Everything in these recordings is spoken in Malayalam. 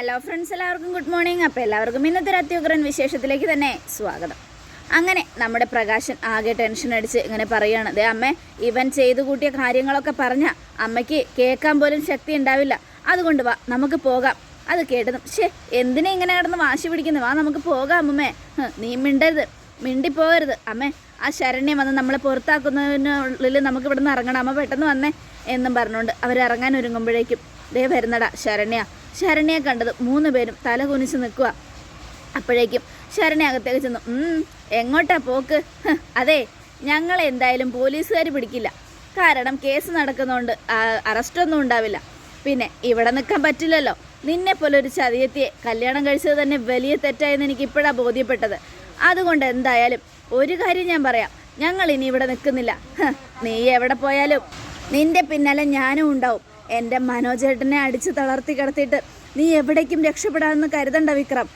ഹലോ ഫ്രണ്ട്സ് എല്ലാവർക്കും ഗുഡ് മോർണിംഗ് അപ്പോൾ എല്ലാവർക്കും ഇന്നത്തെ ഒരു അത്യുഗ്രൻ വിശേഷത്തിലേക്ക് തന്നെ സ്വാഗതം. അങ്ങനെ നമ്മുടെ പ്രകാശൻ ആകെ ടെൻഷൻ അടിച്ച് ഇങ്ങനെ പറയുകയാണ് ദേ അമ്മ ഇവൻ ചെയ്തു കൂട്ടിയ കാര്യങ്ങളൊക്കെ പറഞ്ഞ അമ്മയ്ക്ക് കേൾക്കാൻ പോലും ശക്തി ഉണ്ടാവില്ല. അതുകൊണ്ട് വാ നമുക്ക് പോകാം. അത് കേട്ടതും ഷേ എന്തിനാ ഇങ്ങനെ കിടന്ന് വാശി പിടിക്കുന്നത് വാ നമുക്ക് പോകാം അമ്മമ്മേ. നീ മിണ്ടരുത്. മിണ്ടിപ്പോകരുത്. അമ്മേ ആ ശരണ്യം വന്ന് നമ്മളെ പുറത്താക്കുന്നതിനുള്ളിൽ നമുക്ക് ഇവിടെ നിന്ന് ഇറങ്ങണം. അമ്മ പെട്ടെന്ന് വന്നേ എന്നും പറഞ്ഞുകൊണ്ട് അവരിറങ്ങാൻ ഒരുങ്ങുമ്പോഴേക്കും ദേ വരുന്നടാ ശരണ്യ. ശരണ്യെ കണ്ടത് മൂന്ന് പേരും തല കുനിച്ച് നിൽക്കുക. അപ്പോഴേക്കും ശരണ അകത്തേക്ക് ചെന്നു. എങ്ങോട്ടാ പോക്ക്? അതെ ഞങ്ങൾ എന്തായാലും പോലീസുകാർ പിടിക്കില്ല. കാരണം കേസ് നടക്കുന്നതുകൊണ്ട് അറസ്റ്റൊന്നും ഉണ്ടാവില്ല. പിന്നെ ഇവിടെ നിൽക്കാൻ പറ്റില്ലല്ലോ. നിന്നെ പോലെ ഒരു ചതിയത്തിയെ. കല്യാണം കഴിച്ചത് തന്നെ വലിയ തെറ്റായെന്ന് എനിക്ക് ഇപ്പോഴാണ് ബോധ്യപ്പെട്ടത്. അതുകൊണ്ട് എന്തായാലും ഒരു കാര്യം ഞാൻ പറയാം. ഞങ്ങൾ ഇനി ഇവിടെ നിൽക്കുന്നില്ല. നീ എവിടെ പോയാലും നിന്റെ പിന്നാലെ ഞാനും ഉണ്ടാവും. എന്റെ മനോജേട്ടനെ അടിച്ച് തളർത്തി കിടത്തിയിട്ട് നീ എവിടേക്കും രക്ഷപ്പെടാമെന്ന് കരുതണ്ട വിക്രം.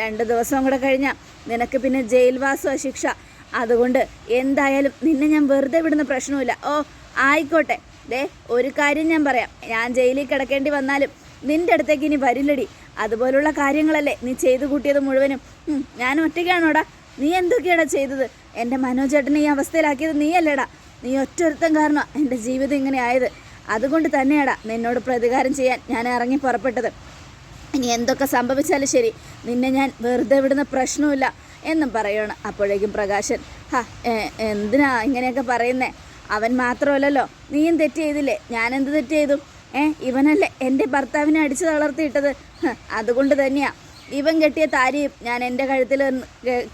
രണ്ട് ദിവസം കൂടെ കഴിഞ്ഞാൽ നിനക്ക് പിന്നെ ജയിൽവാസോ ശിക്ഷ. അതുകൊണ്ട് എന്തായാലും നിന്നെ ഞാൻ വെറുതെ വിടുന്ന പ്രശ്നമില്ല ഓ ആയിക്കോട്ടെ. ദേ ഒരു കാര്യം ഞാൻ പറയാം. ഞാൻ ജയിലിൽ കിടക്കേണ്ടി വന്നാലും നിന്റെ അടുത്തേക്ക് ഇനി വരില്ലടി. അതുപോലുള്ള കാര്യങ്ങളല്ലേ നീ ചെയ്തു കൂട്ടിയത് മുഴുവനും. ഞാൻ ഒറ്റയ്ക്കാണോടാ? നീ എന്തൊക്കെയാടാ ചെയ്തത്? എന്റെ മനോജേട്ടനെ ഈ അവസ്ഥയിലാക്കിയത് നീയല്ലേടാ? നീ ഒറ്റൊരുത്തം കാരണം എന്റെ ജീവിതം ഇങ്ങനെ ആയത്. അതുകൊണ്ട് തന്നെയാടാ നിന്നോട് പ്രതികാരം ചെയ്യാൻ ഞാൻ ഇറങ്ങി പുറപ്പെട്ടത്. ഇനി എന്തൊക്കെ സംഭവിച്ചാലും ശരി നിന്നെ ഞാൻ വെറുതെ വിടുന്ന പ്രശ്നമില്ല എന്നും പറയണം അപ്പോഴേക്കും പ്രകാശൻ. ഹാ എന്തിനാ ഇങ്ങനെയൊക്കെ പറയുന്നേ? അവൻ മാത്രമല്ലല്ലോ നീയും തെറ്റ് ചെയ്തില്ലേ? ഞാൻ എന്ത് തെറ്റ് ചെയ്തു? ഏ ഇവനല്ലേ എന്റെ ഭർത്താവിനെ അടിച്ചു തളർത്തിയിട്ടത്? അതുകൊണ്ട് തന്നെയാ. ഇവൻ കെട്ടിയ താരിയും ഞാൻ എന്റെ കഴുത്തിൽ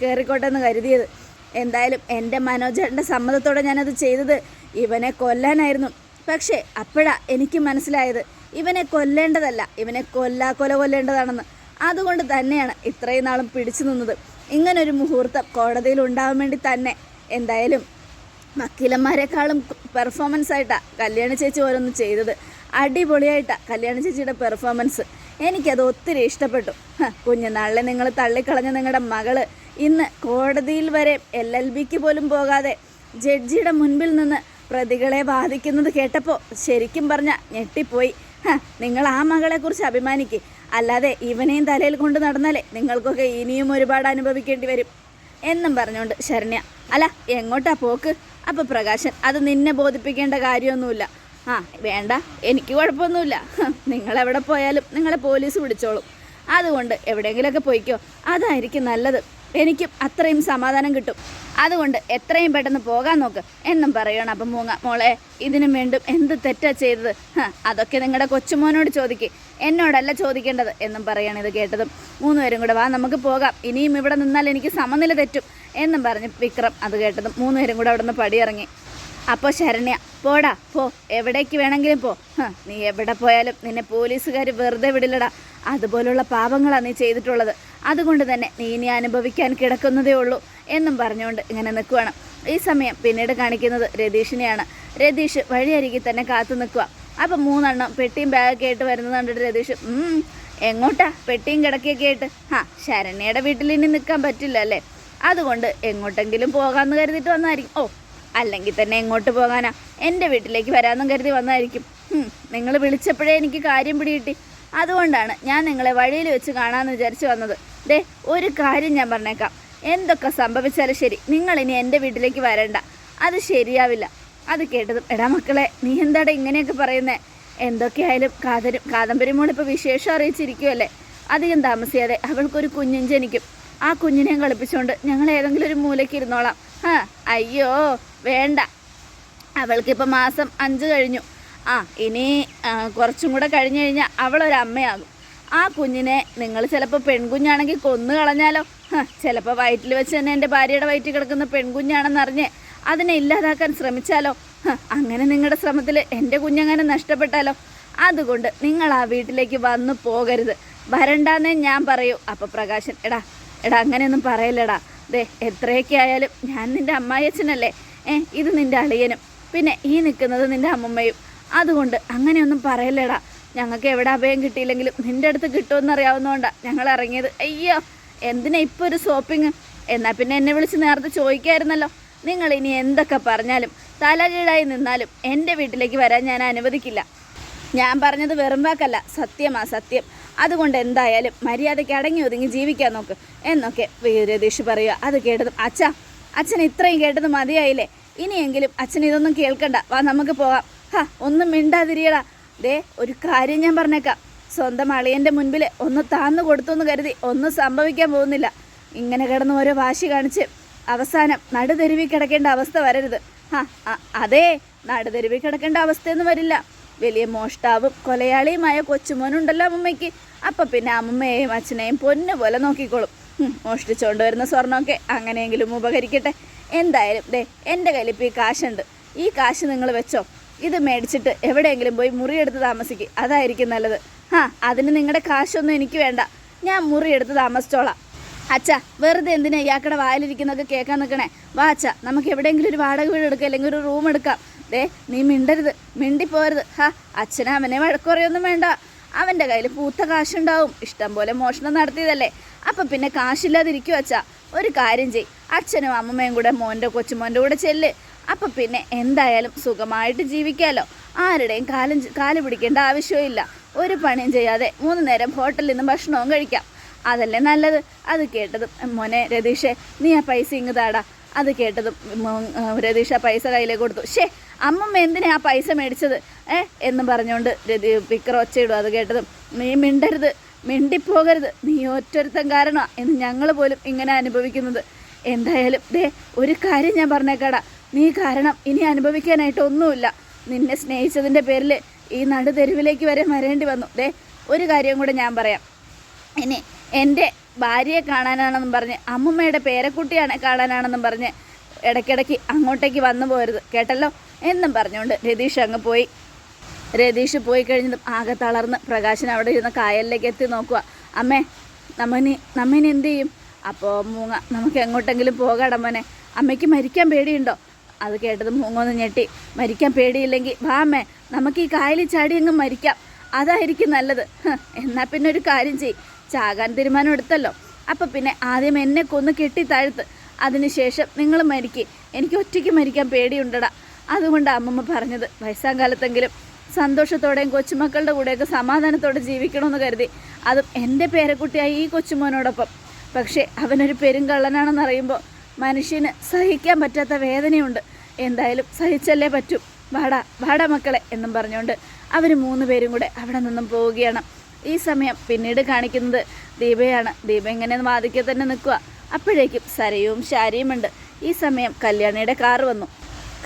കയറിക്കോട്ടെ എന്ന് കരുതിയത്. എന്തായാലും എന്റെ മനോജേട്ടന്റെ സമ്മതത്തോടെ ഞാനത് ചെയ്തത് ഇവനെ കൊല്ലാനായിരുന്നു. പക്ഷേ അപ്പോഴാ എനിക്ക് മനസ്സിലായത്. ഇവനെ കൊല്ലേണ്ടതല്ല ഇവനെ കൊല്ലാ കൊല കൊല്ലേണ്ടതാണെന്ന്. അതുകൊണ്ട് തന്നെയാണ് ഇത്രയും നാളും പിടിച്ചു നിന്നത്. ഇങ്ങനൊരു മുഹൂർത്തം കോടതിയിൽ ഉണ്ടാവാൻ വേണ്ടി തന്നെ. എന്തായാലും വക്കീലന്മാരെക്കാളും പെർഫോമൻസ് ആയിട്ടാണ് കല്യാണ ചേച്ചി ഓരോന്ന് ചെയ്തത്. അടിപൊളിയായിട്ടാണ് കല്യാണ ചേച്ചിയുടെ പെർഫോമൻസ് എനിക്കത് ഒത്തിരി ഇഷ്ടപ്പെട്ടു. കുഞ്ഞുനാളിലെ നിങ്ങൾ തള്ളിക്കളഞ്ഞ നിങ്ങളുടെ മകൾ ഇന്ന് കോടതിയിൽ വരെ എൽ എൽ ബിക്ക് പോലും പോകാതെ ജഡ്ജിയുടെ മുൻപിൽ നിന്ന് പ്രതികളെ ബാധിക്കുന്നത് കേട്ടപ്പോൾ ശരിക്കും പറഞ്ഞ ഞെട്ടിപ്പോയി. നിങ്ങൾ ആ മകളെക്കുറിച്ച് അഭിമാനിക്കേ. അല്ലാതെ ഇവനെയും തലയിൽ കൊണ്ട് നടന്നാലേ നിങ്ങൾക്കൊക്കെ ഇനിയും ഒരുപാട് അനുഭവിക്കേണ്ടി വരും. എന്നും പറഞ്ഞുകൊണ്ട് ശരണ്യ അല്ല എങ്ങോട്ടാ പോക്ക്? അപ്പോൾ പ്രകാശൻ അത് നിന്നെ ബോധിപ്പിക്കേണ്ട കാര്യമൊന്നുമില്ല. ആ വേണ്ട എനിക്ക് കുഴപ്പമൊന്നുമില്ല. നിങ്ങളെവിടെ പോയാലും നിങ്ങളെ പോലീസ് പിടിച്ചോളും അതുകൊണ്ട് എവിടെയെങ്കിലുമൊക്കെ പോയിക്കോ. അതായിരിക്കും നല്ലത്. എനിക്കും അത്രയും സമാധാനം കിട്ടും. അതുകൊണ്ട് എത്രയും പെട്ടെന്ന് പോകാൻ നോക്ക് എന്നും പറയണം അപ്പം മൂങ്ങ. മോളെ ഇതിനും വീണ്ടും എന്ത് തെറ്റാ ചെയ്തത്? അതൊക്കെ നിങ്ങളുടെ കൊച്ചുമോനോട് ചോദിക്കേ. എന്നോടല്ല ചോദിക്കേണ്ടത് എന്നും പറയാണ് ഇത് കേട്ടതും. മൂന്നുപേരും കൂടെ വാ നമുക്ക് പോകാം. ഇനിയും ഇവിടെ നിന്നാൽ എനിക്ക് സമനില തെറ്റും എന്നും പറഞ്ഞ് വിക്രം അത് കേട്ടതും മൂന്നുപേരും കൂടെ അവിടെ നിന്ന് പടിയിറങ്ങി. അപ്പോൾ ശരണ്യ പോടാ പോ. എവിടേക്ക് വേണമെങ്കിലും പോ. നീ എവിടെ പോയാലും നിന്നെ പോലീസുകാർ വെറുതെ വിടില്ലടാ. അതുപോലുള്ള പാപങ്ങളാണ് നീ ചെയ്തിട്ടുള്ളത്. അതുകൊണ്ട് തന്നെ നീ ഇനി അനുഭവിക്കാൻ കിടക്കുന്നതേ ഉള്ളൂ എന്നും പറഞ്ഞുകൊണ്ട് ഇങ്ങനെ നിൽക്കുവാണ്. ഈ സമയം പിന്നീട് കാണിക്കുന്നത് രതീഷിനെയാണ്. രതീഷ് വഴിയരികിൽ തന്നെ കാത്തു നിൽക്കുക. അപ്പം മൂന്നെണ്ണം പെട്ടിയും ബാഗൊക്കെ ആയിട്ട് വരുന്നത് കണ്ടിട്ട് രതീഷ് "ഉം, എങ്ങോട്ടാ? പെട്ടിയും കിടക്കുകയൊക്കെ ആയിട്ട്? ആ ശരണ്യയുടെ വീട്ടിൽ ഇനി നിൽക്കാൻ പറ്റില്ല അല്ലേ? അതുകൊണ്ട് എങ്ങോട്ടെങ്കിലും പോകാമെന്ന് കരുതിയിട്ട് വന്നായിരിക്കും ഓ അല്ലെങ്കിൽ തന്നെ എങ്ങോട്ട് പോകാനാ? എന്റെ വീട്ടിലേക്ക് വരാമെന്നും കരുതി വന്നായിരിക്കും നിങ്ങൾ വിളിച്ചപ്പോഴേ എനിക്ക് കാര്യം പിടികിട്ടി. അതുകൊണ്ടാണ് ഞാൻ നിങ്ങളെ വഴിയിൽ വെച്ച് കാണാമെന്ന് വിചാരിച്ച് വന്നത്. ദേ ഒരു കാര്യം ഞാൻ പറഞ്ഞേക്കാം. എന്തൊക്കെ സംഭവിച്ചാലും ശരി നിങ്ങൾ ഇനി എന്റെ വീട്ടിലേക്ക് വരണ്ട. അത് ശരിയാവില്ല. അത് കേട്ടതും എടാ മക്കളെ നീ എന്താടാ ഇങ്ങനെയൊക്കെ പറയുന്നേ? എന്തൊക്കെയായാലും കാതരും കാദംബരി ഇപ്പോൾ വിശേഷം അറിയിച്ചിരിക്കുമല്ലേ അധികം താമസിയാതെ അവൾക്കൊരു കുഞ്ഞും ജനിക്കും. ആ കുഞ്ഞിനെയും കളിപ്പിച്ചുകൊണ്ട് ഞങ്ങൾ ഏതെങ്കിലും ഒരു മൂലയ്ക്ക് ഇരുന്നോളാം. ആ അയ്യോ വേണ്ട. അവൾക്കിപ്പോൾ മാസം അഞ്ച് കഴിഞ്ഞു. ആ ഇനി കുറച്ചും കൂടെ കഴിഞ്ഞ് കഴിഞ്ഞാൽ അവളൊരമ്മയാകും. ആ കുഞ്ഞിനെ നിങ്ങൾ ചിലപ്പോൾ പെൺകുഞ്ഞാണെങ്കിൽ കൊന്നു കളഞ്ഞാലോ? ചിലപ്പോൾ വയറ്റിൽ വെച്ച് തന്നെ എന്റെ ഭാര്യയുടെ വയറ്റിൽ കിടക്കുന്ന പെൺകുഞ്ഞാണെന്നറിഞ്ഞ് അതിനെ ഇല്ലാതാക്കാൻ ശ്രമിച്ചാലോ? അങ്ങനെ നിങ്ങളുടെ ശ്രമത്തിൽ എന്റെ കുഞ്ഞങ്ങനെ നഷ്ടപ്പെട്ടാലോ? അതുകൊണ്ട് നിങ്ങൾ ആ വീട്ടിലേക്ക് വന്നു പോകരുത്. വരണ്ടാന്നേ ഞാൻ പറയൂ. അപ്പോൾ പ്രകാശൻ എടാ എടാ അങ്ങനെയൊന്നും പറയല്ലടാ. ദേ എത്രയൊക്കെ ആയാലും ഞാൻ നിന്റെ അമ്മായിയച്ഛനല്ലേ? ഏ ഇത് നിന്റെ അളിയനും. പിന്നെ ഈ നിൽക്കുന്നത് നിന്റെ അമ്മമ്മയും. അതുകൊണ്ട് അങ്ങനെയൊന്നും പറയല്ലേടാ. ഞങ്ങൾക്ക് എവിടെ അഭയം കിട്ടിയില്ലെങ്കിലും നിന്റെ അടുത്ത് കിട്ടുമെന്ന് അറിയാവുന്നതുകൊണ്ടാണ് ഞങ്ങൾ ഇറങ്ങിയത്. അയ്യോ എന്തിനാ ഇപ്പോൾ ഒരു ഷോപ്പിംഗ് എന്നാൽ പിന്നെ എന്നെ വിളിച്ച് നേരത്തെ ചോദിക്കായിരുന്നല്ലോ. നിങ്ങൾ ഇനി എന്തൊക്കെ പറഞ്ഞാലും തലകീഴായി നിന്നാലും എന്റെ വീട്ടിലേക്ക് വരാൻ ഞാൻ അനുവദിക്കില്ല. ഞാൻ പറഞ്ഞത് വെറും വാക്കല്ല സത്യമാ സത്യം. അതുകൊണ്ട് എന്തായാലും മര്യാദയ്ക്ക് അടങ്ങി ഒതുങ്ങി ജീവിക്കാൻ നോക്ക്. എന്നൊക്കെ വീരതീഷ് പറയുക. അത് കേട്ടതും അച്ഛ അച്ഛൻ ഇത്രയും കേട്ടത് മതിയായില്ലേ? ഇനിയെങ്കിലും അച്ഛൻ ഇതൊന്നും കേൾക്കണ്ട. വാ നമുക്ക് പോകാം. ഹാ ഒന്നും മിണ്ടാതിരിയടാ. ദേ ഒരു കാര്യം ഞാൻ പറഞ്ഞേക്കാം. സ്വന്തം അളിയന്റെ മുൻപിൽ ഒന്ന് താന്നു കൊടുത്തു കരുതി ഒന്നും സംഭവിക്കാൻ പോകുന്നില്ല. ഇങ്ങനെ കിടന്ന് ഓരോ വാശി കാണിച്ച് അവസാനം നടുതെരുവി കിടക്കേണ്ട അവസ്ഥ വരരുത്. ആ അതെ നടുതെരുവി കിടക്കേണ്ട അവസ്ഥയൊന്നും വരില്ല. വലിയ മോഷ്ടാവും കൊലയാളിയുമായ കൊച്ചുമോനുണ്ടല്ലോ അമ്മമ്മയ്ക്ക്. അപ്പം പിന്നെ അമ്മമ്മയെയും അച്ഛനെയും പൊന്നു പോലെ നോക്കിക്കോളും. മോഷ്ടിച്ചുകൊണ്ട് വരുന്ന സ്വർണമൊക്കെ അങ്ങനെയെങ്കിലും ഉപകരിക്കട്ടെ. എന്തായാലും ദേ എന്റെ കയ്യിൽ ഇപ്പോൾ ഈ കാശുണ്ട്. ഈ കാശ് നിങ്ങൾ വെച്ചോ. ഇത് മേടിച്ചിട്ട് എവിടെയെങ്കിലും പോയി മുറിയെടുത്ത് താമസിക്കും. അതായിരിക്കും നല്ലത്. ആ അതിന് നിങ്ങളുടെ കാശൊന്നും എനിക്ക് വേണ്ട. ഞാൻ മുറിയെടുത്ത് താമസിച്ചോളാം. അച്ഛ വെറുതെ എന്തിനാ ഇയാക്കടെ വായിലിരിക്കുന്നൊക്കെ കേൾക്കാൻ നിൽക്കണേ വാ അച്ഛ നമുക്ക് എവിടെയെങ്കിലും ഒരു വാടക വീട് എടുക്കാം അല്ലെങ്കിൽ ഒരു റൂം എടുക്കാം. ദേ നീ മിണ്ടരുത് മിണ്ടിപ്പോരുത്. ഹാ അച്ഛനെ അവനെ വഴക്കുറയൊന്നും വേണ്ട. അവന്റെ കയ്യിൽ പൂത്ത കാശുണ്ടാവും. ഇഷ്ടം പോലെ മോഷണം നടത്തിയതല്ലേ. അപ്പം പിന്നെ കാശില്ലാതിരിക്കും അച്ഛ. ഒരു കാര്യം ചെയ് അച്ഛനും അമ്മമ്മയും കൂടെ മോന്റെ കൊച്ചുമോന്റെ കൂടെ ചെല്ല്. അപ്പം പിന്നെ എന്തായാലും സുഖമായിട്ട് ജീവിക്കാമല്ലോ ആരുടെയും കാലം കാൽ പിടിക്കേണ്ട ആവശ്യമില്ല ഒരു പണിയും ചെയ്യാതെ മൂന്ന് നേരം ഹോട്ടലിൽ നിന്ന് ഭക്ഷണവും കഴിക്കാം. അതല്ലേ നല്ലത്? അത് കേട്ടതും മോനെ രതീഷെ നീ ആ പൈസ ഇങ്ങ് താടാ. അത് കേട്ടതും രതീഷ് ആ പൈസ കയ്യിലേക്ക് കൊടുത്തു. ഷേ അമ്മമ്മ എന്തിനാ ആ പൈസ മേടിച്ചത്? ഏ എന്ന് പറഞ്ഞുകൊണ്ട് രതി വിക്രം ഒച്ചയിടും. അത് കേട്ടതും നീ മിണ്ടരുത്. മിണ്ടിപ്പോകരുത്. നീ ഒറ്റൊരുത്തം കാരണമാണ് എന്ന് ഞങ്ങൾ പോലും ഇങ്ങനെ അനുഭവിക്കുന്നത്. എന്തായാലും ദേ ഒരു കാര്യം ഞാൻ പറഞ്ഞേക്കാടാ. നീ കാരണം ഇനി അനുഭവിക്കാനായിട്ട് ഒന്നുമില്ല നിന്നെ സ്നേഹിച്ചതിന്റെ പേരിൽ ഈ നടുതെരുവിലേക്ക് വരെ വരേണ്ടി വന്നു. ദേ ഒരു കാര്യം കൂടെ ഞാൻ പറയാം. ഇനി എന്റെ ഭാര്യയെ കാണാനാണെന്നും പറഞ്ഞ് അമ്മുമ്മയുടെ പേരക്കുട്ടിയാണ് കാണാനാണെന്നും പറഞ്ഞ് ഇടയ്ക്കിടയ്ക്ക് അങ്ങോട്ടേക്ക് വന്നു പോരുത്. കേട്ടല്ലോ? എന്നും പറഞ്ഞുകൊണ്ട് രതീഷ് അങ്ങ് പോയി. രതീഷ് പോയി കഴിഞ്ഞതും ആകെ തളർന്ന് പ്രകാശൻ അവിടെ ഇരുന്ന് കായലിലേക്ക് എത്തി നോക്കുക അമ്മേ നമ്മനി നമ്മിനി എന്ത് ചെയ്യും? അപ്പോൾ മൂങ്ങ നമുക്ക് എങ്ങോട്ടെങ്കിലും പോകാട മോനെ. അമ്മയ്ക്ക് മരിക്കാൻ പേടിയുണ്ടോ? അത് കേട്ടത് മൂങ്ങോന്ന് ഞെട്ടി. മരിക്കാൻ പേടിയില്ലെങ്കിൽ വാമേ നമുക്ക് ഈ കായലിൽ ചാടി അങ്ങ് മരിക്കാം. അതായിരിക്കും നല്ലത്. എന്നാൽ എന്നാ പിന്നെ ഒരു കാര്യം ചെയ് ചാകാൻ തീരുമാനം എടുത്തല്ലോ. അപ്പം പിന്നെ ആദ്യം എന്നെ കൊന്ന് കെട്ടി താഴ്ത്ത്. അതിനുശേഷം നിങ്ങൾ മരിക്കും. എനിക്ക് ഒറ്റയ്ക്ക് മരിക്കാൻ പേടിയുണ്ടടാ. അതുകൊണ്ട് അമ്മമ്മ പറഞ്ഞത്. വയസ്സാം കാലത്തെങ്കിലും സന്തോഷത്തോടെയും കൊച്ചുമക്കളുടെ കൂടെയൊക്കെ സമാധാനത്തോടെ ജീവിക്കണമെന്ന് കരുതി. അതും എന്റെ പേരക്കുട്ടിയായി ഈ കൊച്ചുമോനോടൊപ്പം. പക്ഷേ അവനൊരു പെരുംകള്ളനാണെന്ന് അറിയുമ്പോൾ മനുഷ്യന് സഹിക്കാൻ പറ്റാത്ത വേദനയുണ്ട്. എന്തായാലും സഹിച്ചല്ലേ പറ്റും. വാടാ വാടാ മക്കളെ എന്നും പറഞ്ഞുകൊണ്ട് അവർ മൂന്ന് പേരും കൂടെ അവിടെ നിന്നും പോവുകയാണ്. ഈ സമയം പിന്നീട് കാണിക്കുന്നത് ദീപയാണ്. ദീപ ഇങ്ങനെ വാതിക്കെ തന്നെ നിൽക്കുക. അപ്പോഴേക്കും സരയും ശാരിയുമുണ്ട് ഈ സമയം കല്യാണിയുടെ കാറ് വന്നു.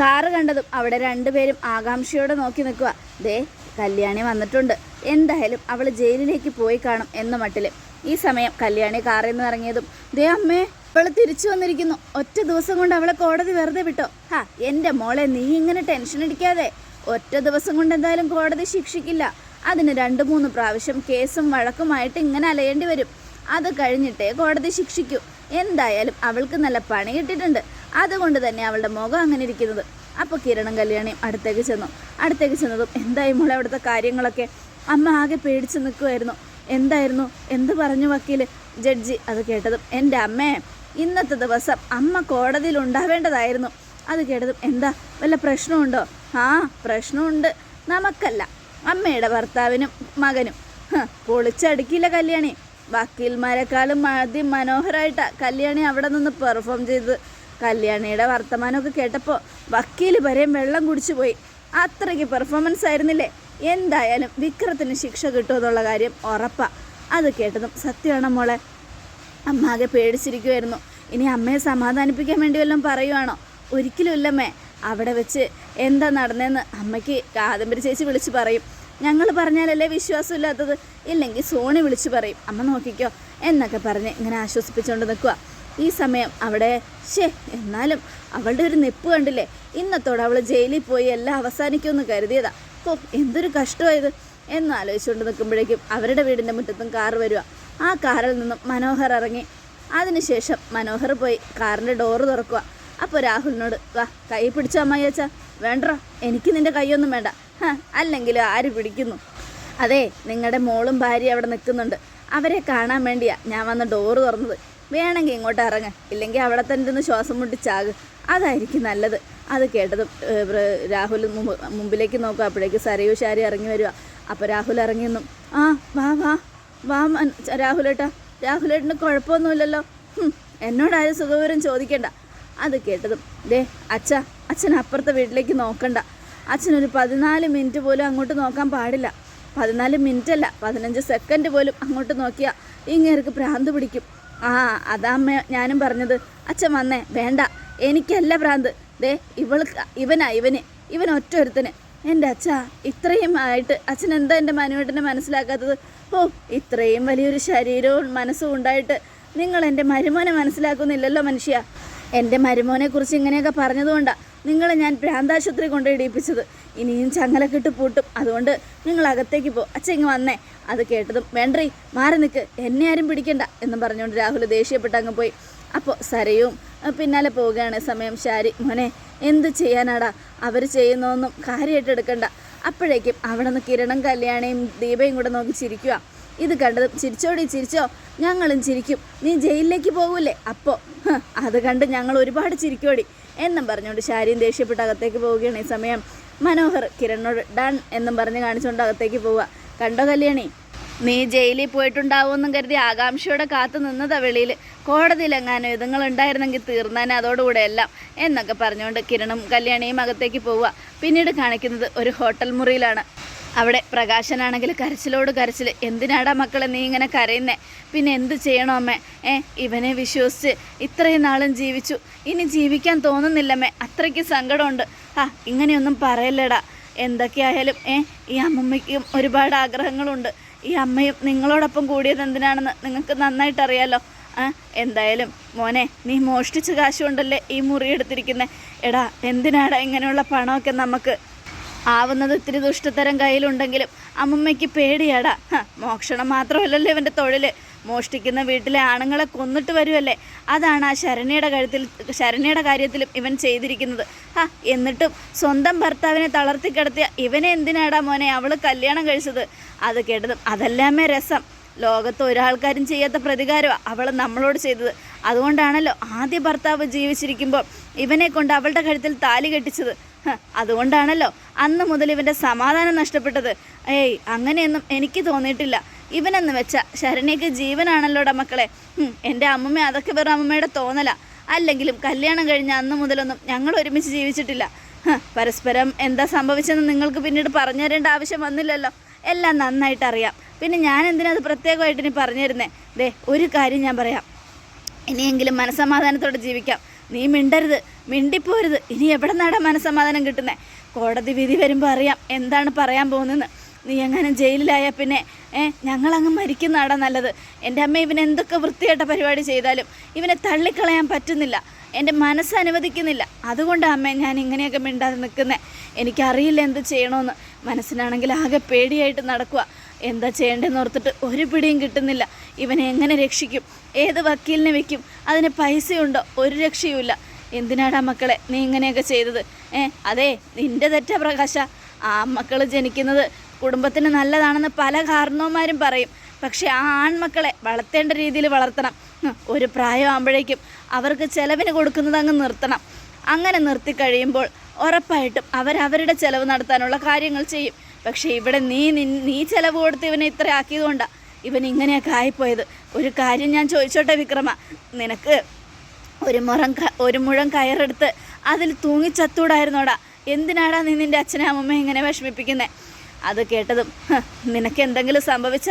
കാറ് കണ്ടതും അവിടെ രണ്ടുപേരും ആകാംക്ഷയോടെ നോക്കി നിൽക്കുക. ദേ കല്യാണി വന്നിട്ടുണ്ട്. എന്തായാലും അവൾ ജയിലിലേക്ക് പോയി കാണും എന്ന മട്ടിൽ ഈ സമയം കല്യാണി കാറിൽ നിന്ന് ഇറങ്ങിയതും ദേ അമ്മേ അവൾ തിരിച്ചു വന്നിരിക്കുന്നു. ഒറ്റ ദിവസം കൊണ്ട് അവളെ കോടതി വെറുതെ വിട്ടോ. ഹാ എന്റെ മോളെ നീ ഇങ്ങനെ ടെൻഷൻ അടിക്കാതെ. ഒറ്റ ദിവസം കൊണ്ട് എന്തായാലും കോടതി ശിക്ഷിക്കില്ല. അതിന് രണ്ട് മൂന്ന് പ്രാവശ്യം കേസും വഴക്കുമായിട്ട് ഇങ്ങനെ അലയേണ്ടി വരും. അത് കഴിഞ്ഞിട്ടേ കോടതി ശിക്ഷിക്കൂ. എന്തായാലും അവൾക്ക് നല്ല പണി കിട്ടിയിട്ടുണ്ട്. അതുകൊണ്ട് തന്നെ അവളുടെ മുഖം അങ്ങനെ ഇരിക്കുന്നത്. അപ്പോൾ കിരണും കല്യാണിയും അടുത്തേക്ക് ചെന്നു. അടുത്തേക്ക് ചെന്നതും എന്തായി മോളെ അവിടുത്തെ കാര്യങ്ങളൊക്കെ? അമ്മ ആകെ പേടിച്ച് നിൽക്കുമായിരുന്നു എന്തായിരുന്നു? എന്ത് പറഞ്ഞു വക്കീൽ ജഡ്ജി അത് കേട്ടതും എന്റെ അമ്മേ ഇന്നത്തെ ദിവസം അമ്മ കോടതിയിൽ ഉണ്ടാവേണ്ടതായിരുന്നു. അത് കേട്ടതും എന്താ വല്ല പ്രശ്നമുണ്ടോ? ആ പ്രശ്നമുണ്ട്. നമുക്കല്ല അമ്മയുടെ ഭർത്താവിനും മകനും. പൊളിച്ചടുക്കില്ല കല്യാണി. വക്കീൽമാരെക്കാളും ആദ്യം മനോഹരമായിട്ടാണ് കല്യാണി അവിടെ നിന്ന് പെർഫോം ചെയ്തത്. കല്യാണിയുടെ വർത്തമാനമൊക്കെ കേട്ടപ്പോൾ വക്കീൽ വരെയും വെള്ളം കുടിച്ചു പോയി. അത്രയ്ക്ക് പെർഫോമൻസ് ആയിരുന്നില്ലേ? എന്തായാലും വിക്രത്തിന് ശിക്ഷ കിട്ടുമെന്നുള്ള കാര്യം ഉറപ്പാണ് അത് കേട്ടതും സത്യമാണോ മോളെ? അമ്മ ആകെ പേടിച്ചിരിക്കുമായിരുന്നു ഇനി അമ്മയെ സമാധാനിപ്പിക്കാൻ വേണ്ടി വല്ലതും പറയുവാണോ? ഒരിക്കലും ഇല്ലമ്മേ. അവിടെ വെച്ച് എന്താ നടന്നതെന്ന് അമ്മയ്ക്ക് കാദംബരി ചേച്ചി വിളിച്ച് പറയും. ഞങ്ങൾ പറഞ്ഞാലല്ലേ വിശ്വാസമില്ലാത്തത്? ഇല്ലെങ്കിൽ സോണി വിളിച്ച് പറയും. അമ്മ നോക്കിക്കോ. എന്നൊക്കെ പറഞ്ഞ് ഇങ്ങനെ ആശ്വസിപ്പിച്ചുകൊണ്ട് നിൽക്കുക ഈ സമയം അവിടെ ഷേ എന്നാലും അവളുടെ ഒരു നെപ്പ് കണ്ടില്ലേ? ഇന്നത്തോടെ അവൾ ജയിലിൽ പോയി എല്ലാം അവസാനിക്കുമെന്ന് കരുതിയതാ. ഓ എന്തൊരു കഷ്ടമായത്. എന്ന് ആലോചിച്ചുകൊണ്ട് നിൽക്കുമ്പോഴേക്കും അവരുടെ വീടിന്റെ മുറ്റത്തും കാറ് വരിക ആ കാറിൽ നിന്നും മനോഹർ ഇറങ്ങി. അതിനുശേഷം മനോഹർ പോയി കാറിന്റെ ഡോറ് തുറക്കുക. അപ്പോൾ രാഹുലിനോട് വാ കൈ പിടിച്ച അമ്മായി അച്ഛാ. വേണ്ടോ എനിക്ക് നിന്റെ കൈയൊന്നും വേണ്ട. അല്ലെങ്കിൽ ആര് പിടിക്കുന്നു? അതെ നിങ്ങളുടെ മോളും ഭാര്യ അവിടെ നിൽക്കുന്നുണ്ട്. അവരെ കാണാൻ വേണ്ടിയാ ഞാൻ വന്ന് ഡോറ് തുറന്നത്. വേണമെങ്കിൽ ഇങ്ങോട്ട് ഇറങ്ങ്. ഇല്ലെങ്കിൽ അവിടെ തന്നെ ഇരുന്ന് ശ്വാസം മുട്ടിച്ചാക് അതായിരിക്കും നല്ലത്. അത് കേട്ടത് രാഹുൽ മുമ്പ് മുമ്പിലേക്ക് നോക്കുക. അപ്പോഴേക്ക് സരയു ശാരി ഇറങ്ങി വരിക. അപ്പോൾ രാഹുൽ ഇറങ്ങി നിന്നും. ആ വാ വാ. വാ രാഹുലേട്ടാ. രാഹുലേട്ടന് കുഴപ്പമൊന്നുമില്ലല്ലോ. എന്നോടാരും സുഖവിവരം ചോദിക്കണ്ട. അത് കേട്ടതും ദേ അച്ഛ അച്ഛൻ അപ്പുറത്തെ വീട്ടിലേക്ക് നോക്കണ്ട. അച്ഛനൊരു പതിനാല് മിനിറ്റ് പോലും അങ്ങോട്ട് നോക്കാൻ പാടില്ല. പതിനാല് മിനിറ്റ് അല്ല പതിനഞ്ച് സെക്കൻഡ് പോലും അങ്ങോട്ട് നോക്കിയാൽ ഇങ്ങേർക്ക് ഭ്രാന്ത് പിടിക്കും. ആ അതാ അമ്മ ഞാനും പറഞ്ഞത്. അച്ഛൻ വന്നേ വേണ്ട എനിക്കല്ല ഭ്രാന്ത്. ദേ ഇവൾക്ക് ഇവനാ ഇവന് ഇവൻ ഒറ്റ ഒരുത്തന് എന്റെ അച്ഛ ഇത്രയും ആയിട്ട് അച്ഛൻ എന്താ എന്റെ മനുവേട്ടനെ മനസ്സിലാക്കാത്തത്? ഓ ഇത്രയും വലിയൊരു ശരീരവും മനസ്സും ഉണ്ടായിട്ട് നിങ്ങൾ എന്റെ മരുമോനെ മനസ്സിലാക്കുന്നില്ലല്ലോ മനുഷ്യ. എന്റെ മരുമോനെ കുറിച്ച് ഇങ്ങനെയൊക്കെ പറഞ്ഞതുകൊണ്ടാണ് നിങ്ങളെ ഞാൻ ഭ്രാന്താശുപത്രി കൊണ്ട് ഇടിയിപ്പിച്ചത് ഇനിയും ചങ്ങലക്കിട്ട് പൂട്ടും. അതുകൊണ്ട് നിങ്ങൾ അകത്തേക്ക് പോ. അച്ഛൻ ഇങ്ങ് വന്നേ. അത് കേട്ടതും വേണ്ടറി മാറി നിൽക്ക് എന്നെ ആരും പിടിക്കണ്ട എന്ന് പറഞ്ഞുകൊണ്ട് രാഹുൽ ദേഷ്യപ്പെട്ട് അങ്ങ് പോയി. അപ്പോൾ സരയും പിന്നാലെ പോവുകയാണ് സമയം. ശാരി മോനെ എന്ത് ചെയ്യാനാടാ? അവർ ചെയ്യുന്നതൊന്നും കാര്യമായിട്ട് എടുക്കണ്ട. അപ്പോഴേക്കും അവിടെ നിന്ന് കിരണം കല്യാണയും ദീപയും കൂടെ നോക്കി ചിരിക്കുക ഇത് കണ്ടതും ചിരിച്ചോടി ചിരിച്ചോ ഞങ്ങളും ചിരിക്കും. നീ ജയിലിലേക്ക് പോകൂലേ? അപ്പോൾ അത് കണ്ട് ഞങ്ങൾ ഒരുപാട് ചിരിക്കോടി. എന്നും പറഞ്ഞുകൊണ്ട് ശാരിയും ദേഷ്യപ്പെട്ട് അകത്തേക്ക് പോവുകയാണ് ഈ സമയം. മനോഹർ കിരണോട് ഡൺ എന്നും പറഞ്ഞ് കാണിച്ചുകൊണ്ട് അകത്തേക്ക് പോവുക. കണ്ടോ കല്യാണി നീ ജയിലിൽ പോയിട്ടുണ്ടാവുമെന്നും കരുതി ആകാംക്ഷയോടെ കാത്തു നിന്നതാ വെളിയിൽ കോടതിയിലെങ്ങാനും ഇതുങ്ങൾ ഉണ്ടായിരുന്നെങ്കിൽ തീർന്നാനെ അതോടുകൂടെ എല്ലാം എന്നൊക്കെ പറഞ്ഞുകൊണ്ട് കിരണും കല്യാണിയും അകത്തേക്ക് പോവുക. പിന്നീട് കാണിക്കുന്നത് ഒരു ഹോട്ടൽ മുറിയിലാണ്. അവിടെ പ്രകാശനാണെങ്കിൽ കരച്ചിലോട് കരച്ചിൽ എന്തിനാടാ മക്കളെ നീ ഇങ്ങനെ കരയുന്നേ? പിന്നെ എന്ത് ചെയ്യണോ അമ്മേ? ഏ ഇവനെ വിശ്വസിച്ച് ഇത്രയും നാളും ജീവിച്ചു. ഇനി ജീവിക്കാൻ തോന്നുന്നില്ലമ്മേ അത്രയ്ക്ക് സങ്കടമുണ്ട്. ആ ഇങ്ങനെയൊന്നും പറയല്ലടാ. എന്തൊക്കെയായാലും ഏ ഈ അമ്മമ്മയ്ക്കും ഒരുപാട് ആഗ്രഹങ്ങളുണ്ട്. ഈ അമ്മയും നിങ്ങളോടൊപ്പം കൂടിയത് എന്തിനാണെന്ന് നിങ്ങൾക്ക് നന്നായിട്ട് അറിയാലോ ആ എന്തായാലും മോനെ നീ മോഷ്ടിച്ച കാശുകൊണ്ടല്ലേ ഈ മുറി എടുത്തിരിക്കുന്നത് എടാ എന്തിനാടാ ഇങ്ങനെയുള്ള പണമൊക്കെ നമുക്ക്? ആവുന്നത് ഇത്തിരി ദുഷ്ടത്തരം കയ്യിലുണ്ടെങ്കിലും അമ്മമ്മയ്ക്ക് പേടിയാടാ. മോക്ഷണം മാത്രമല്ലല്ലോ ഇവന്റെ തൊഴിൽ മോഷ്ടിക്കുന്ന വീട്ടിലെ ആണുങ്ങളെ കൊന്നിട്ട് വരുമല്ലേ അതാണ് ആ ശരണ്യയുടെ കഴുത്തിൽ ശരണ്യയുടെ കാര്യത്തിലും ഇവൻ ചെയ്തിരിക്കുന്നത്. ആ എന്നിട്ടും സ്വന്തം ഭർത്താവിനെ തളർത്തി കിടത്തിയ ഇവനെ എന്തിനാടാ മോനെ അവൾ കല്യാണം കഴിച്ചത്? അത് കേട്ടതും അതല്ലാമേ രസം. ലോകത്ത് ഒരാൾക്കാരും ചെയ്യാത്ത പ്രതികാരമാണ് അവൾ നമ്മളോട് ചെയ്തത്. അതുകൊണ്ടാണല്ലോ ആദ്യ ഭർത്താവ് ജീവിച്ചിരിക്കുമ്പോൾ ഇവനെ കൊണ്ട് അവളുടെ കഴുത്തിൽ താലി കെട്ടിച്ചത്. അതുകൊണ്ടാണല്ലോ അന്ന് മുതൽ ഇവന്റെ സമാധാനം നഷ്ടപ്പെട്ടത്. ഏയ് അങ്ങനെയൊന്നും എനിക്ക് തോന്നിയിട്ടില്ല. ഇവനെന്ന് വെച്ച ശരണ്യക്ക് ജീവനാണല്ലോടാ മക്കളെ. എന്റെ അമ്മമ്മ അതൊക്കെ വെറും അമ്മമ്മയുടെ തോന്നല. അല്ലെങ്കിലും കല്യാണം കഴിഞ്ഞ അന്ന് മുതലൊന്നും ഞങ്ങൾ ഒരുമിച്ച് ജീവിച്ചിട്ടില്ല. പരസ്പരം എന്താ സംഭവിച്ചെന്ന് നിങ്ങൾക്ക് പിന്നീട് പറഞ്ഞു തരേണ്ട ആവശ്യം വന്നില്ലല്ലോ. എല്ലാം നന്നായിട്ട് അറിയാം. പിന്നെ ഞാൻ എന്തിനാ അത് പ്രത്യേകമായിട്ട് ഇനി പറഞ്ഞു തരുന്നേ ദേ ഒരു കാര്യം ഞാൻ പറയാം. ഇനിയെങ്കിലും മനസമാധാനത്തോടെ ജീവിക്കാം. നീ മിണ്ടരുത് മിണ്ടിപ്പോരുത്. ഇനി എവിടെ നിന്നാടാ മനസമാധാനം കിട്ടുന്നേ? കോടതി വിധി വരുമ്പോൾ അറിയാം എന്താണ് പറയാൻ പോകുന്നതെന്ന്. നീ എങ്ങനെ ജയിലിലായാൽ പിന്നെ ഏ ഞങ്ങളങ്ങ് മരിക്കുന്നതാടാ നല്ലത്. എന്റെ അമ്മ ഇവൻ എന്തൊക്കെ വൃത്തിയായിട്ട പരിപാടി ചെയ്താലും ഇവനെ തള്ളിക്കളയാൻ പറ്റുന്നില്ല. എന്റെ മനസ്സ് അനുവദിക്കുന്നില്ല. അതുകൊണ്ടാണ് അമ്മ ഞാൻ ഇങ്ങനെയൊക്കെ മിണ്ടാതെ നിൽക്കുന്നത് എനിക്കറിയില്ല എന്ത് ചെയ്യണമെന്ന് മനസ്സിനാണെങ്കിൽ ആകെ പേടിയായിട്ട് നടക്കുക എന്താ ചെയ്യേണ്ടതെന്ന് ഓർത്തിട്ട് ഒരു പിടിയും കിട്ടുന്നില്ല. ഇവനെ എങ്ങനെ രക്ഷിക്കും? ഏത് വക്കീലിനെ വെക്കും? അതിന് പൈസയുണ്ടോ? ഒരു രക്ഷയുമില്ല. എന്തിനാടാ മക്കളെ നീ ഇങ്ങനെയൊക്കെ ചെയ്തത്? ഏ അതെ നിന്റെ തെറ്റ പ്രകാശ. ആ മക്കൾ ജനിക്കുന്നത് കുടുംബത്തിന് നല്ലതാണെന്ന് പല കാരണവന്മാരും പറയും. പക്ഷെ ആ ആൺമക്കളെ വളർത്തേണ്ട രീതിയിൽ വളർത്തണം. ഒരു പ്രായമാകുമ്പോഴേക്കും അവർക്ക് ചെലവിന് കൊടുക്കുന്നത് അങ്ങ് നിർത്തണം. അങ്ങനെ നിർത്തി കഴിയുമ്പോൾ ഉറപ്പായിട്ടും അവരവരുടെ ചിലവ് നടത്താനുള്ള കാര്യങ്ങൾ ചെയ്യും. പക്ഷേ ഇവിടെ നീ നീ ചിലവ് കൊടുത്ത് ഇവനെ ഇത്ര ആക്കിയതുകൊണ്ടാണ് ഇവൻ ഇങ്ങനെയൊക്കെ ആയിപ്പോയത്. ഒരു കാര്യം ഞാൻ ചോദിച്ചോട്ടെ വിക്രമ? നിനക്ക് ഒരു മുറം ഒരു മുഴം കയറെടുത്ത് അതിൽ തൂങ്ങിച്ചത്തൂടായിരുന്നോടാ. എന്തിനാടാ നീ നിന്റെ അച്ഛനെ അമ്മമ്മയെ ഇങ്ങനെ വിഷമിപ്പിക്കുന്നേ? അത് കേട്ടതും നിനക്ക് എന്തെങ്കിലും സംഭവിച്ച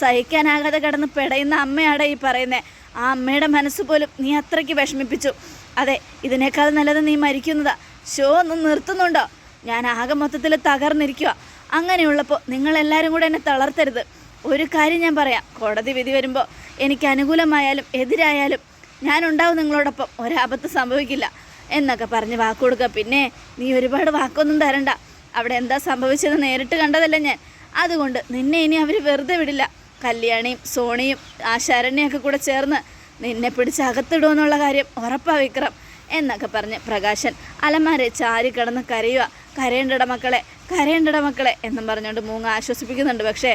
സഹിക്കാനാകാതെ കിടന്ന് പെടയുന്ന അമ്മയാണ് ഈ പറയുന്നേ. ആ അമ്മയുടെ മനസ്സ് പോലും നീ അത്രയ്ക്ക് വിഷമിപ്പിച്ചു. അതെ ഇതിനേക്കാൾ നല്ലത് നീ മരിക്കുന്നതാ. ഷോ ഒന്ന് നിർത്തുന്നുണ്ടോ? ഞാൻ ആകെ മൊത്തത്തിൽ തകർന്നിരിക്കുക അങ്ങനെയുള്ളപ്പോൾ നിങ്ങളെല്ലാവരും കൂടെ എന്നെ തളർത്തരുത്. ഒരു കാര്യം ഞാൻ പറയാം. കോടതി വിധി വരുമ്പോൾ എനിക്ക് അനുകൂലമായാലും എതിരായാലും ഞാൻ ഉണ്ടാവും നിങ്ങളോടൊപ്പം. ഒരാപത്ത് സംഭവിക്കില്ല. എന്നൊക്കെ പറഞ്ഞ് വാക്ക് കൊടുക്കുക പിന്നെ നീ ഒരുപാട് വാക്കൊന്നും തരണ്ട. അവിടെ എന്താ സംഭവിച്ചത് നേരിട്ട് കണ്ടതല്ല ഞാൻ. അതുകൊണ്ട് നിന്നെ ഇനി അവർ വെറുതെ വിടില്ല. കല്യാണിയും സോണിയും ആ ശരണ്യൊക്കെ കൂടെ ചേർന്ന് നിന്നെ പിടിച്ച് അകത്തിടുമെന്നുള്ള കാര്യം ഉറപ്പാ വിക്രം എന്നൊക്കെ പറഞ്ഞ് പ്രകാശൻ അലമാരെ ചാരി കിടന്ന് കരയുക കരയേണ്ടട മക്കളെ കരയേണ്ടട മക്കളെ എന്നും പറഞ്ഞുകൊണ്ട് മൂങ്ങ ആശ്വസിപ്പിക്കുന്നുണ്ട്. പക്ഷേ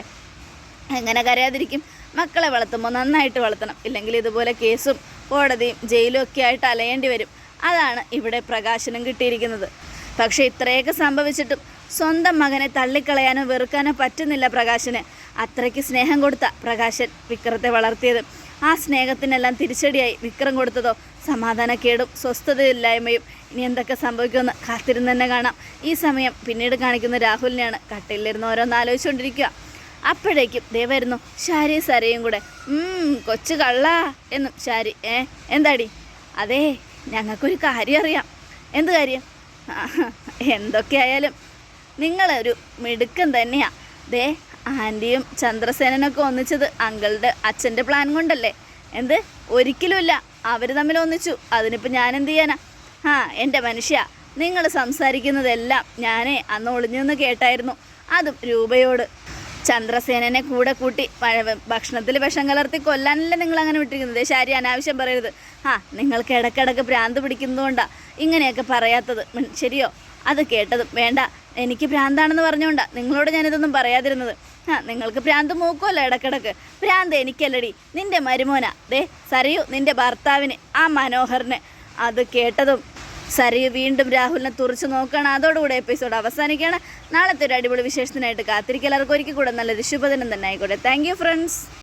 എങ്ങനെ കരയാതിരിക്കും? മക്കളെ വളർത്തുമ്പോൾ നന്നായിട്ട് വളർത്തണം. ഇല്ലെങ്കിൽ ഇതുപോലെ കേസും കോടതിയും ജയിലും ഒക്കെ ആയിട്ട് അലയേണ്ടി വരും. അതാണ് ഇവിടെ പ്രകാശനം കിട്ടിയിരിക്കുന്നത്. പക്ഷേ ഇത്രയൊക്കെ സംഭവിച്ചിട്ടും സ്വന്തം മകനെ തള്ളിക്കളയാനോ വെറുക്കാനോ പറ്റുന്നില്ല പ്രകാശന്. അത്രയ്ക്ക് സ്നേഹം കൊടുത്ത പ്രകാശൻ വിക്രത്തെ വളർത്തിയത്. ആ സ്നേഹത്തിനെല്ലാം തിരിച്ചടിയായി വിക്രം കൊടുത്തതോ സമാധാനക്കേടും സ്വസ്ഥതയില്ലായ്മയും. ഇനി എന്തൊക്കെ സംഭവിക്കുമെന്ന് കാത്തിരുന്ന് തന്നെ കാണാം. ഈ സമയം പിന്നീട് കാണിക്കുന്ന രാഹുലിനെയാണ് കട്ടിലിരുന്ന് ഓരോന്ന് ആലോചിച്ചുകൊണ്ടിരിക്കുക. അപ്പോഴേക്കും ദേ വരുന്നു ശാരി സരയും കൂടെ. "ഉം, കൊച്ചു കള്ള എന്നും ശാരി. ഏ എന്താടി? അതെ ഞങ്ങൾക്കൊരു കാര്യം അറിയാം. എന്ത് കാര്യം? "ആഹ്, എന്തൊക്കെയായാലും നിങ്ങളൊരു മിടുക്കൻ തന്നെയാ. ദേ ആന്റിയും ചന്ദ്രസേനനൊക്കെ ഒന്നിച്ചത് അങ്കിളുടെ അച്ഛന്റെ പ്ലാൻ കൊണ്ടല്ലേ? എന്ത്? ഒരിക്കലുമില്ല. അവർ തമ്മിൽ ഒന്നിച്ചു. അതിനിപ്പോൾ ഞാൻ എന്ത് ചെയ്യാനാ? ആ എന്റെ മനുഷ്യ നിങ്ങൾ സംസാരിക്കുന്നതെല്ലാം ഞാനേ അന്ന് ഒളിഞ്ഞു നിന്ന് കേട്ടായിരുന്നു. അതും രൂപയോട്. ചന്ദ്രസേനനെ കൂടെ കൂട്ടി ഭക്ഷണത്തിൽ വിഷം കലർത്തി കൊല്ലാനല്ലേ നിങ്ങൾ അങ്ങനെ വിട്ടിരിക്കുന്നത് ശരി അനാവശ്യം പറയരുത്. ആ നിങ്ങൾക്ക് ഇടക്കിടക്ക് ഭ്രാന്ത് പിടിക്കുന്നതുകൊണ്ടാ ഇങ്ങനെയൊക്കെ പറയാത്തത്. ശരിയോ? അത് കേട്ടതും വേണ്ട. എനിക്ക് ഭ്രാന്താണെന്ന് പറഞ്ഞുകൊണ്ടാ നിങ്ങളോട് ഞാനിതൊന്നും പറയാതിരുന്നത്. ആ നിങ്ങൾക്ക് ഭ്രാന്ത് മൂക്കുമല്ലോ ഇടക്കിടക്ക്. ഭ്രാന്ത് എനിക്കല്ലടി. നിന്റെ മരുമോന. ദേ സരയു നിന്റെ ഭർത്താവിന് ആ മനോഹറിന്. അത് കേട്ടതും സരയു വീണ്ടും രാഹുലിനെ തുറച്ചു നോക്കുകയാണ്. അതോടുകൂടെ എപ്പിസോഡ് അവസാനിക്കുകയാണ്. നാളത്തെ ഒരു അടിപൊളി വിശേഷത്തിനായിട്ട് കാത്തിരിക്കൽ എല്ലാവർക്കും ഒരിക്കൽ കൂടെ നല്ലൊരു ശുഭദിനം തന്നെ ആയിക്കോട്ടെ. Thank friends